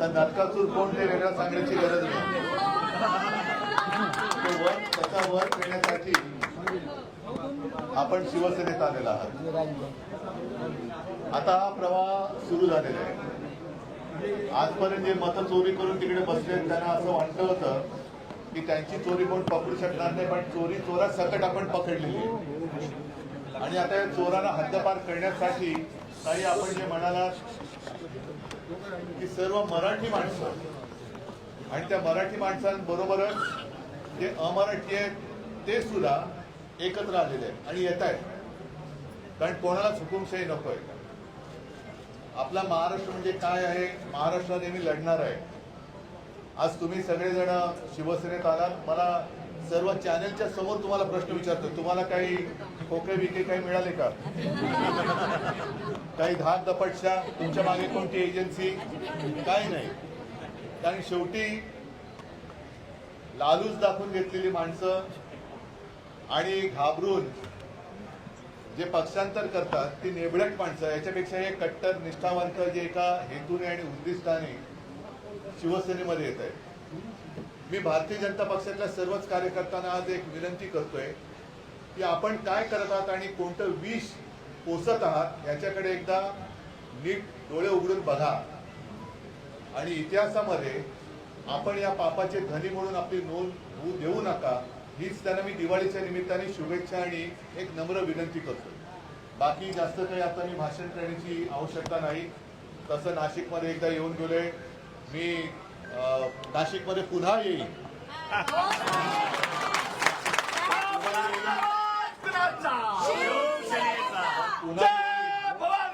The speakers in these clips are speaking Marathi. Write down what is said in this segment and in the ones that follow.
तर नाटकातून कोण ते वेगळा सांगण्याची गरज नाही. तो वर त्याचा वर करण्यासाठी आपण शिवसेनेत आलेला आहात. आता हा प्रवाह सुरू झालेला आहे. आजपर्यंत जे मतं चोरी करून तिकडे बसले त्यांना असं वाटलं होतं की त्यांची चोरी कोण पकडू शकणार नाही पण चोरी चोरा सकट आपण पकडलेली आणि आता या चोरांना हद्दपार करण्यासाठी काही आपण जे म्हणाला की सर्व मराठी माणसं आणि त्या मराठी माणसांबरोबरच जे अमराठी आहेत ते सुद्धा एकत्र आलेले आहेत आणि येत आहेत. कारण कोणालाच हुकुमशाही नकोय. आपला महाराष्ट्र म्हणजे काय आहे? महाराष्ट्र नेहमी लढणार आहे. आज तुम्ही सगळेजण शिवसेनेत आलात. मला सर्व चॅनलच्या समोर तुम्हाला प्रश्न विचारतो. तुम्हाला काही खोके बिके काही मिळाले का? काही धाक दपटशा तुमच्या मागे कोणती एजन्सी काय नाही. कारण शेवटी लालूच दाखवून घेतलेली माणसं आणि घाबरून जे पक्षांतर करतात ती नेबळट माणसं याच्यापेक्षा हे कट्टर निष्ठावंत जे एका हेतूने आणि उद्दिष्टाने शिवसेनेमध्ये येत आहे मी भारतीय जनता पक्षातल्या सर्वच कार्यकर्त्यांना आज एक विनंती करतोय की आपण काय करत आहात आणि कोणतं विष पोसत आहात याच्याकडे एकदा नीट डोळे उघडून बघा. आणि इतिहासामध्ये आपण या पापाचे धनी म्हणून आपली नोंद होऊ देऊ नका हीच त्यांना मी दिवाळीच्या निमित्ताने शुभेच्छा आणि एक नम्र विनंती करतो बाकी जास्त काही आता मी भाषण करण्याची आवश्यकता नाही. तसं नाशिकमध्ये एकदा येऊन गेलोय. मी नाशिकमध्ये पुन्हा येईल. पुन्हा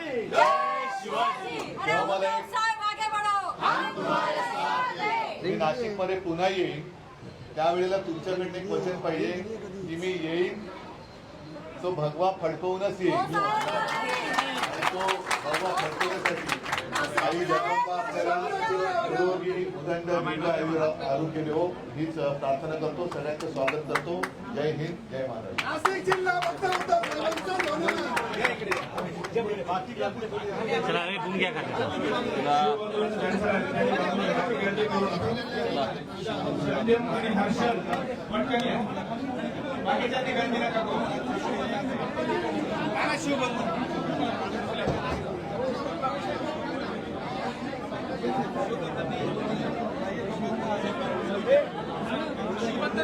येईल. मी नाशिकमध्ये पुन्हा येईन. त्यावेळेला तुमच्याकडनं एक वचन पाहिजे की मी येईन. तो भगवा फडकवूनच येईल. आणि तो भगवा फडकवण्यासाठी. आई जगदंबा आपल्याला निरोगी उदंड दीर्घ आयु आरोग्य देवो हीच प्रार्थना करतो सगळ्यांचं स्वागत करतो. जय हिंद जय महाराष्ट्र. नाशिक जिल्हा का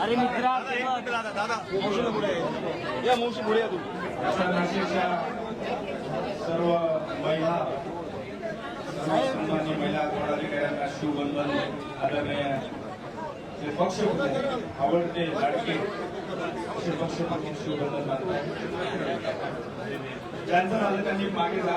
पटकन या बाकीच्या ठिकाणी नका करू. अरे मित्रा अशा नाशिकच्या सर्व महिला सन्माननीय महिला पदाधिकाऱ्यांना शिवबंधन आदरणीय जे पक्ष होते आवडते लाडके असे पक्ष शिवबंधन बांधताय ज्यांचं झालं त्यांनी मागे जा.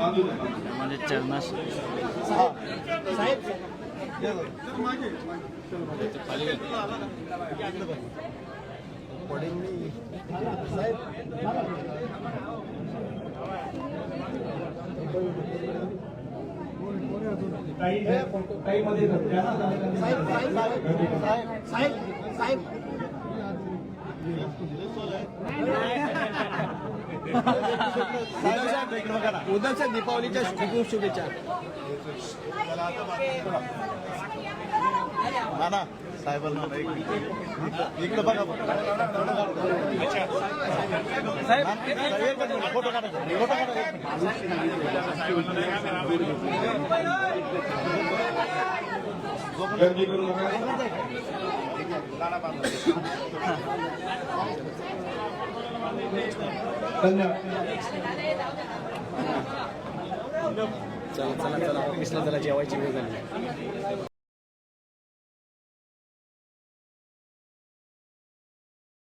म्हणजे युवा शिबिरात प्रवेश चरणास काही काही मध्ये साहेब साहेब. उद्याच्या दीपावलीच्या खूप शुभेच्छा. नाना साहेबांना इकडे बघा. फोटो काढा. फोटो काढा. गर्दी करू नका धन्यवाद चला चला चला ऑफिसला जरा जेवायची वेळ झाली.